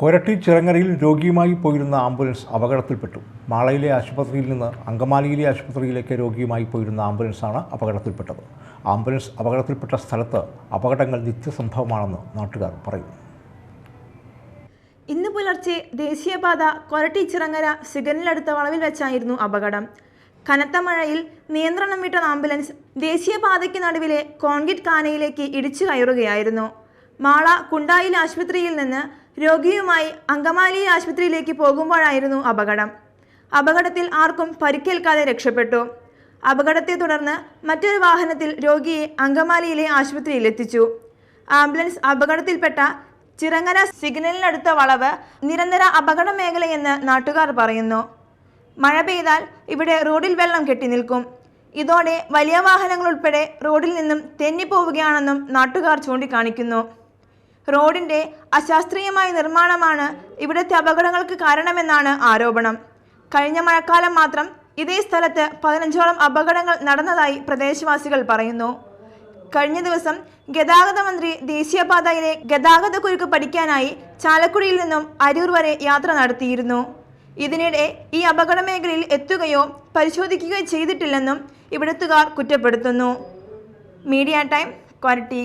കൊരട്ടി ചിറങ്ങരയിൽ രോഗിയുമായി പോയിരുന്ന ആംബുലൻസ് അപകടത്തിൽപ്പെട്ടു. മാളയിലെ ആശുപത്രിയിൽ നിന്ന് അങ്കമാലിയിലെ ആശുപത്രിയിലേക്ക് രോഗിയുമായി പോയിരുന്ന ആംബുലൻസാണ് അപകടത്തിൽപ്പെട്ടത്. ആംബുലൻസ് അപകടത്തിൽപ്പെട്ട സ്ഥലത്ത് അപകടങ്ങൾ നിത്യസംഭവമാണെന്ന് നാട്ടുകാർ പറയുന്നു ഇന്ന് പുലർച്ചെ ദേശീയപാത കൊരട്ടി ചിറങ്ങര സിഗ്നലിനടുത്ത വളവിൽ വെച്ചായിരുന്നു അപകടം. കനത്ത മഴയിൽ നിയന്ത്രണം വിട്ട ആംബുലൻസ് ദേശീയപാതയ്ക്ക് നടുവിലെ കോൺക്രീറ്റ് കാനയിലേക്ക് ഇടിച്ചു കയറുകയായിരുന്നു. മാള കുണ്ടായിൽ ആശുപത്രിയിൽ നിന്ന് രോഗിയുമായി അങ്കമാലി ആശുപത്രിയിലേക്ക് പോകുമ്പോഴായിരുന്നു അപകടം. അപകടത്തിൽ ആർക്കും പരിക്കേൽക്കാതെ രക്ഷപ്പെട്ടു. അപകടത്തെ തുടർന്ന് മറ്റൊരു വാഹനത്തിൽ രോഗിയെ അങ്കമാലിയിലെ ആശുപത്രിയിൽ എത്തിച്ചു ആംബുലൻസ് അപകടത്തിൽപ്പെട്ട ചിറങ്ങര സിഗ്നലിനടുത്ത വളവ് നിരന്തര അപകട മേഖലയെന്ന് നാട്ടുകാർ പറയുന്നു. മഴ പെയ്താൽ ഇവിടെ റോഡിൽ വെള്ളം കെട്ടി നിൽക്കും. ഇതോടെ വലിയ വാഹനങ്ങൾ ഉൾപ്പെടെ റോഡിൽ നിന്നും തെന്നിപ്പോവുകയാണെന്നും നാട്ടുകാർ ചൂണ്ടിക്കാണിക്കുന്നു. റോഡിന്റെ അശാസ്ത്രീയമായ നിർമ്മാണമാണ് ഇവിടുത്തെ അപകടങ്ങൾക്ക് കാരണമെന്നാണ് ആരോപണം. കഴിഞ്ഞ മഴക്കാലം മാത്രം ഇതേ സ്ഥലത്ത് പതിനഞ്ചോളം അപകടങ്ങൾ നടന്നതായി പ്രദേശവാസികൾ പറയുന്നു. കഴിഞ്ഞ ദിവസം ഗതാഗത മന്ത്രി ദേശീയപാതയിലെ ഗതാഗത കുരുക്ക് പഠിക്കാനായി ചാലക്കുടിയിൽ നിന്നും അരൂർ വരെ യാത്ര നടത്തിയിരുന്നു. ഇതിനിടെ ഈ അപകട മേഖലയിൽ എത്തുകയോ പരിശോധിക്കുകയോ ചെയ്തിട്ടില്ലെന്നും ഇവിടുത്തുകാർ കുറ്റപ്പെടുത്തുന്നു. Media time Koratty